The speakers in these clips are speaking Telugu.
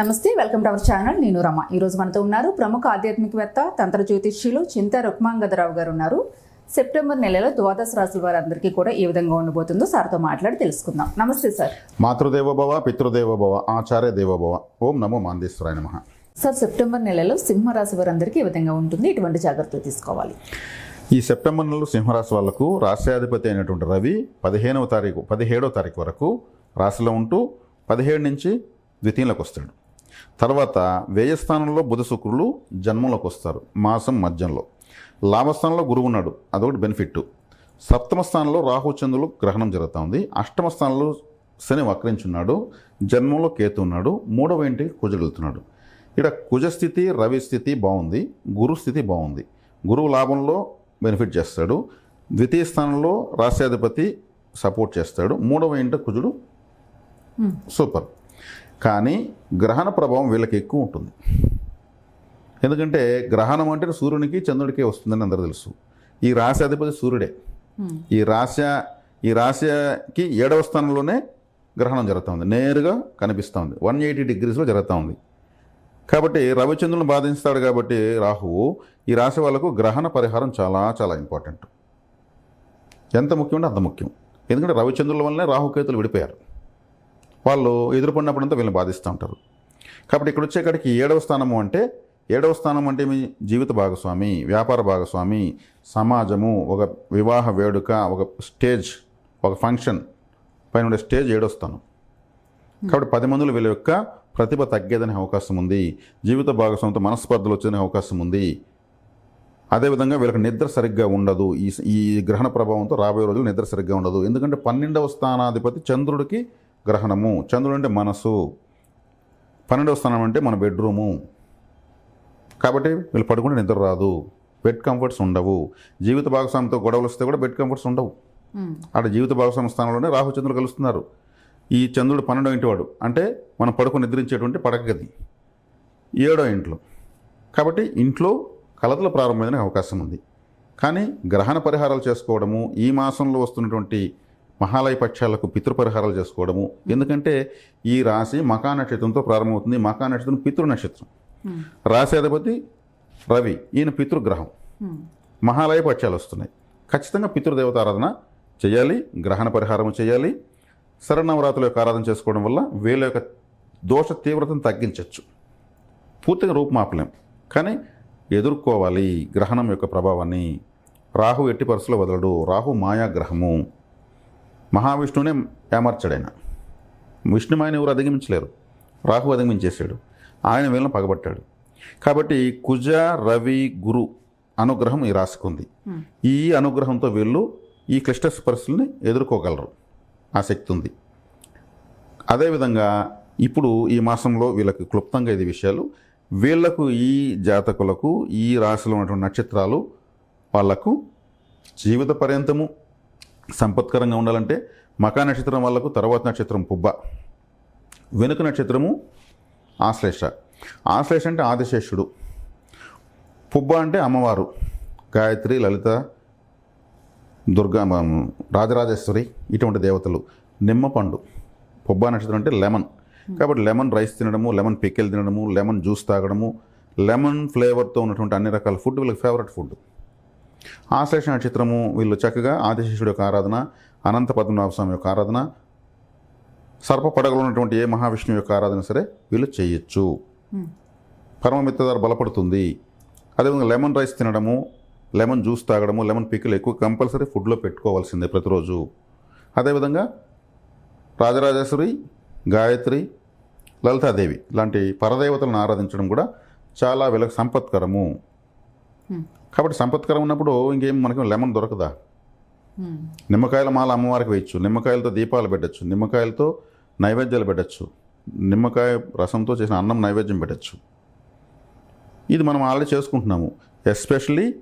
నమస్తే వెల్కమ్ టు అవర్ ఛానల్. నేను రమ. ఈ రోజు మనతో ఉన్నారు ప్రముఖ ఆధ్యాత్మికవేత్త తంత్ర జ్యోతిష్యులు చింత రుక్మాంగదరావు గారు ఉన్నారు. సెప్టెంబర్ నెలలో ద్వాదశ రాశుల వారందరికీ కూడా ఏ విధంగా ఉండబోతుందో సార్తో మాట్లాడి తెలుసుకుందాం. నమస్తే సార్. మాతృదేవో భవ పితృదేవో భవ ఆచార్య దేవో భవ ఓం నమో మాందేశ్వరాయ నమ. సార్ సెప్టెంబర్ నెలలో సింహరాశి వారందరికీ ఏ విధంగా ఉంటుంది? ఎటువంటి జాగ్రత్తలు తీసుకోవాలి? ఈ సెప్టెంబర్ నెలలో సింహరాశి వాళ్ళకు రాశ్యాధిపతి అయినటువంటి రవి పదిహేనవ తారీఖు పదిహేడవ తారీఖు వరకు రాశిలో ఉంటూ పదిహేడు నుంచి ద్వితీయంలోకి వస్తాడు. తర్వాత వ్యయస్థానంలో బుధ శుక్రులు జన్మంలోకి వస్తారు మాసం మధ్యంలో. లాభస్థానంలో గురువు ఉన్నాడు అదొకటి బెనిఫిట్ సప్తమ స్థానంలో రాహు చంద్రులు గ్రహణం జరుగుతూ ఉంది. అష్టమ స్థానంలో శని వక్రించున్నాడు జన్మంలో కేతు ఉన్నాడు మూడవ ఇంటికి కుజగలుగుతున్నాడు ఇక్కడ కుజస్థితి రవి స్థితి బాగుంది గురు స్థితి బాగుంది. గురువు లాభంలో బెనిఫిట్ చేస్తాడు ద్వితీయ స్థానంలో రాశ్యాధిపతి సపోర్ట్ చేస్తాడు మూడవ ఇంట కుజుడు సూపర్. కానీ గ్రహణ ప్రభావం వీళ్ళకి ఎక్కువ ఉంటుంది. ఎందుకంటే గ్రహణం అంటే సూర్యునికి చంద్రుడికి వస్తుందని అందరూ తెలుసు. ఈ రాశి అధిపతి సూర్యుడే. ఈ రాశ ఈ రాశికి ఏడవ స్థానంలోనే గ్రహణం జరుగుతుంది నేరుగా కనిపిస్తూ ఉంది. వన్ ఎయిటీ డిగ్రీస్లో జరుగుతూ ఉంది. కాబట్టి రవిచంద్రుని బాధిస్తాడు కాబట్టి రాహువు ఈ రాశి వాళ్ళకు గ్రహణ పరిహారం చాలా చాలా ఇంపార్టెంట్. ఎంత ముఖ్యమంటే అంత ముఖ్యం. ఎందుకంటే రవిచంద్రుల వల్లనే రాహుకేతులు విడిపోయారు. వాళ్ళు ఎదుర్కొన్నప్పుడంతా వీళ్ళని బాధిస్తూ ఉంటారు. కాబట్టి ఇక్కడ వచ్చేకాడికి ఏడవ స్థానము అంటే ఏడవ స్థానం అంటే మీ జీవిత భాగస్వామి వ్యాపార భాగస్వామి సమాజము ఒక వివాహ వేడుక ఒక స్టేజ్ ఒక ఫంక్షన్ పైన ఉండే స్టేజ్ ఏడవ స్థానం. కాబట్టి పది మందులు వీళ్ళ యొక్క ప్రతిభ తగ్గేదనే అవకాశం ఉంది. జీవిత భాగస్వామితో మనస్పర్ధలు వచ్చే అవకాశం ఉంది. అదేవిధంగా వీళ్ళకి నిద్ర సరిగ్గా ఉండదు. ఈ ఈ గ్రహణ ప్రభావంతో రాబోయే రోజులు నిద్ర సరిగ్గా ఉండదు. ఎందుకంటే పన్నెండవ స్థానాధిపతి చంద్రుడికి గ్రహణము. చంద్రుడు అంటే మనసు. పన్నెండవ స్థానం అంటే మన బెడ్రూము. కాబట్టి వీళ్ళు పడుకుంటే నిద్ర రాదు. బెడ్ కంఫర్ట్స్ ఉండవు. జీవిత భాగస్వామితో గొడవలు వస్తే కూడా బెడ్ కంఫర్ట్స్ ఉండవు. అక్కడ జీవిత భాగస్వామి స్థానంలోనే రాహుచంద్రులు కలుస్తున్నారు. ఈ చంద్రుడు పన్నెండో ఇంటి వాడు అంటే మనం పడుకొని నిద్రించేటువంటి పడక గది ఏడో ఇంట్లో. కాబట్టి ఇంట్లో కలతలు ప్రారంభమైన అవకాశం ఉంది. కానీ గ్రహణ పరిహారాలు చేసుకోవడము ఈ మాసంలో వస్తున్నటువంటి మహాలయ పక్షాలకు పితృపరిహారాలు చేసుకోవడము. ఎందుకంటే ఈ రాశి మకా నక్షత్రంతో ప్రారంభమవుతుంది. మకా నక్షత్రం పితృ నక్షత్రం. రాశాధిపతి రవి ఈయన పితృగ్రహం. మహాలయ పక్షాలు వస్తున్నాయి. ఖచ్చితంగా పితృదేవత ఆరాధన చేయాలి గ్రహణ పరిహారం చేయాలి. శరణవరాత్రుల యొక్క ఆరాధన చేసుకోవడం వల్ల వీళ్ళ యొక్క దోష తీవ్రతను తగ్గించవచ్చు పూర్తిగా రూపుమాపలేం. కానీ ఎదుర్కోవాలి గ్రహణం యొక్క ప్రభావాన్ని. రాహు ఎట్టి పరిస్థితుల్లో వదలడు. రాహు మాయాగ్రహము. మహావిష్ణువునే ఏమర్చాడు విష్ణుమాయని ఎవరు అధిగమించలేరు. రాహు అధిగమించేశాడు. ఆయన వీళ్ళని పగబట్టాడు. కాబట్టి కుజ రవి గురు అనుగ్రహం ఈ రాశికి ఉంది ఈ అనుగ్రహంతో వీళ్ళు ఈ క్లిష్ట పరిస్థితుల్ని ఎదుర్కోగలరు. ఆ శక్తి ఉంది అదేవిధంగా ఇప్పుడు ఈ మాసంలో వీళ్ళకి క్లుప్తంగా ఇది విషయాలు. వీళ్ళకు ఈ జాతకులకు ఈ రాశిలో ఉన్నటువంటి నక్షత్రాలు వాళ్ళకు జీవిత పర్యంతము సంపత్కరంగా ఉండాలంటే మకా నక్షత్రం వాళ్ళకు తర్వాత నక్షత్రం పుబ్బ. వెనుక నక్షత్రము ఆశ్లేష. ఆశ్లేష అంటే ఆదిశేషుడు. పుబ్బ అంటే అమ్మవారు. గాయత్రి లలిత దుర్గా రాజరాజేశ్వరి ఇటువంటి దేవతలు. నిమ్మపండు పుబ్బ నక్షత్రం అంటే లెమన్. కాబట్టి లెమన్ రైస్ తినడము లెమన్ పికెల్ తినడము లెమన్ జ్యూస్ తాగడము లెమన్ ఫ్లేవర్తో ఉన్నటువంటి అన్ని రకాల ఫుడ్ వీళ్ళకి ఫేవరెట్ ఫుడ్. ఆశ్లేష నక్షత్రము వీళ్ళు చక్కగా ఆదిశేషుడు యొక్క ఆరాధన అనంత పద్మనాభ స్వామి యొక్క ఆరాధన సర్ప పడగలో ఉన్నటువంటి ఏ మహావిష్ణువు యొక్క ఆరాధన సరే వీళ్ళు చేయొచ్చు. పరమమిత్రధార బలపడుతుంది. అదేవిధంగా లెమన్ రైస్ తినడము లెమన్ జ్యూస్ తాగడము లెమన్ పిక్కలు ఎక్కువ కంపల్సరీ ఫుడ్లో పెట్టుకోవాల్సిందే ప్రతిరోజు. అదేవిధంగా రాజరాజేశ్వరి గాయత్రి లలితాదేవి లాంటి పరదేవతలను ఆరాధించడం కూడా చాలా వీళ్ళకి సంపత్కరము. కాబట్టి సంపత్కరం ఉన్నప్పుడు ఇంకేం మనకి లెమన్ దొరకదా? నిమ్మకాయల మాల అమ్మవారికి వేయచ్చు. నిమ్మకాయలతో దీపాలు పెట్టచ్చు. నిమ్మకాయలతో నైవేద్యాలు పెట్టచ్చు. నిమ్మకాయ రసంతో చేసిన అన్నం నైవేద్యం పెట్టచ్చు. ఇది మనం ఆల్రెడీ చేసుకుంటున్నాము. ఎస్పెషల్లీ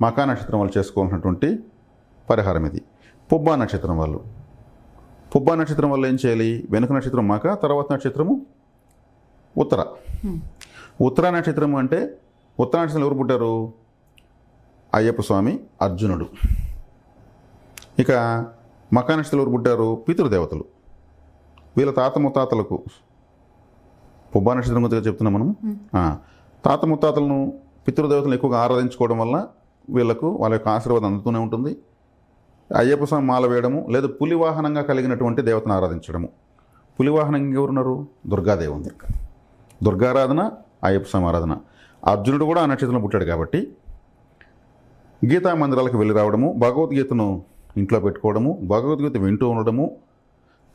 మకా నక్షత్రం వాళ్ళు చేసుకోవాల్సినటువంటి పరిహారం ఇది. పుబ్బా నక్షత్రం వాళ్ళు. పుబ్బా నక్షత్రం వల్ల ఏం చేయాలి? వెనుక నక్షత్రం మక తర్వాత నక్షత్రము ఉత్తర. ఉత్తర నక్షత్రం అంటే ఉత్తర నక్షత్రం ఎవరు పుట్టారు? అయ్యప్ప స్వామి అర్జునుడు. ఇక మకా నక్షత్రం ఎవరు పుట్టారు పితృదేవతలు. వీళ్ళ తాత ముత్తాతలకు పుబ్బా నక్షత్రం గురించి చెప్తున్నాం మనం తాత ముత్తాతలను పితృదేవతలను ఎక్కువగా ఆరాధించుకోవడం వల్ల వీళ్ళకు వాళ్ళ యొక్క ఆశీర్వాదం అందుతూనే ఉంటుంది. అయ్యప్ప స్వామి మాల వేయడము లేదా పులి వాహనంగా కలిగినటువంటి దేవతను ఆరాధించడము. పులి వాహనం ఎవరున్నారు? దుర్గాదేవి ఉంది. దుర్గారాధన అయ్యప్ప స్వామి ఆరాధన. అర్జునుడు కూడా ఆ నక్షత్రంలో పుట్టాడు కాబట్టి గీతా మందిరాలకు వెళ్ళి రావడము భగవద్గీతను ఇంట్లో పెట్టుకోవడము భగవద్గీత వింటూ ఉండడము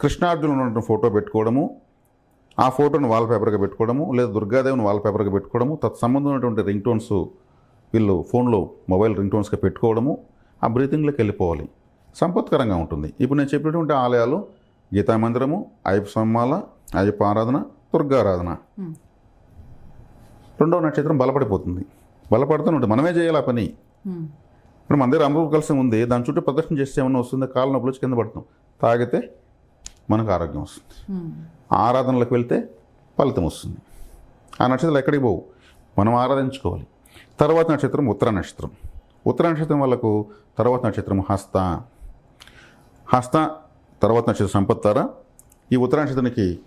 కృష్ణార్జునులు ఉన్నటువంటి ఫోటో పెట్టుకోవడము ఆ ఫోటోను వాల్పేపర్గా పెట్టుకోవడము లేదా దుర్గాదేవిని వాల్పేపర్గా పెట్టుకోవడము తత్సంబంధం ఉన్నటువంటి రింగ్ టోన్స్ వీళ్ళు ఫోన్లో మొబైల్ రింగ్ టోన్స్గా పెట్టుకోవడము ఆ బ్రీతింగ్లోకి వెళ్ళిపోవాలి. సంపత్కరంగా ఉంటుంది. ఇప్పుడు నేను చెప్పినటువంటి ఆలయాలు గీతా మందిరము అయ్యప్ప స్వామిమాల అయ్యప్ప ఆరాధన దుర్గారాధన. రెండవ నక్షత్రం బలపడిపోతుంది. బలపడుతూనే ఉంటుంది. మనమే చేయాలి ఆ పని. ఇప్పుడు మన దగ్గర అమృత కలసం ఉంది దాని చుట్టూ ప్రదర్శన చేస్తే ఏమన్నా వస్తుందో కాళ్ళ నొప్పులు వచ్చి కింద పడుతున్నాం. తాగితే మనకు ఆరోగ్యం వస్తుంది. ఆరాధనలకు వెళ్తే ఫలితం వస్తుంది. ఆ నక్షత్రాలు ఎక్కడికి పోవు? మనం ఆరాధించుకోవాలి. తర్వాత నక్షత్రం ఉత్తర నక్షత్రం. ఉత్తర నక్షత్రం వాళ్ళకు తర్వాత నక్షత్రం హస్త. హస్త తర్వాత నక్షత్రం సంపత్తారా ఈ ఉత్తర నక్షత్రానికి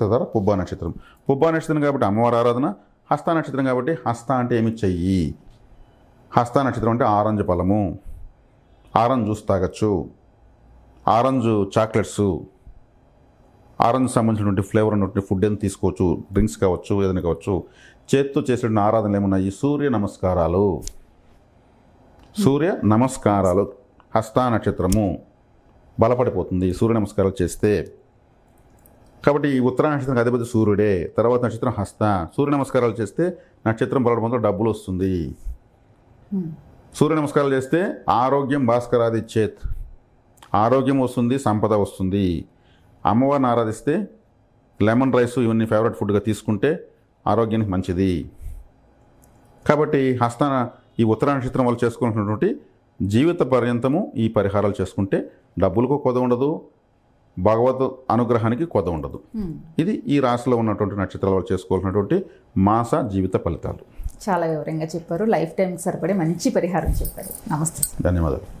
ధర పుబ్బా నక్షత్రం. పుబ్బా నక్షత్రం కాబట్టి అమ్మవారి ఆరాధన హస్త నక్షత్రం కాబట్టి హస్త అంటే ఏమి చెయ్యి? హస్త నక్షత్రం అంటే ఆరెంజ్ ఫలము ఆరెంజ్ జ్యూస్ తాగొచ్చు. Orange chocolates. ఆరెంజ్ సంబంధించినటువంటి ఫ్లేవర్ ఉన్నటువంటి ఫుడ్ ఏం తీసుకోవచ్చు? డ్రింక్స్ కావచ్చు ఏదైనా కావచ్చు. చేత్తో చేసిన ఆరాధనలు ఏమున్నాయి? సూర్య నమస్కారాలు. సూర్య నమస్కారాలు. హస్త నక్షత్రము. బలపడిపోతుంది. సూర్య నమస్కారాలు చేస్తే. కాబట్టి ఈ ఉత్తర నక్షత్రం అధిపతి సూర్యుడే. తర్వాత నక్షత్రం హస్త. సూర్య నమస్కారాలు చేస్తే నక్షత్రం బలపడంతో డబ్బులు వస్తుంది. సూర్య నమస్కారాలు చేస్తే ఆరోగ్యం భాస్కరాది చేత్. ఆరోగ్యం వస్తుంది సంపద వస్తుంది. అమ్మవారిని ఆరాధిస్తే లెమన్ రైస్ ఇవన్నీ ఫేవరెట్ ఫుడ్గా తీసుకుంటే ఆరోగ్యానికి మంచిది. కాబట్టి హస్తాన ఈ ఉత్తర నక్షత్రం వాళ్ళు చేసుకుంటున్నటువంటి జీవిత పర్యంతము ఈ పరిహారాలు చేసుకుంటే డబ్బులకు కొద ఉండదు భగవత్ అనుగ్రహానికి కొద ఉండదు. ఇది ఈ రాశిలో ఉన్నటువంటి నక్షత్రాల వాళ్ళు చేసుకోవాల్సినటువంటి మాస జీవిత ఫలితాలు. చాలా వివరంగా చెప్పారు. లైఫ్ టైంకి సరిపడే మంచి పరిహారం చెప్పారు. నమస్తే. ధన్యవాదాలు.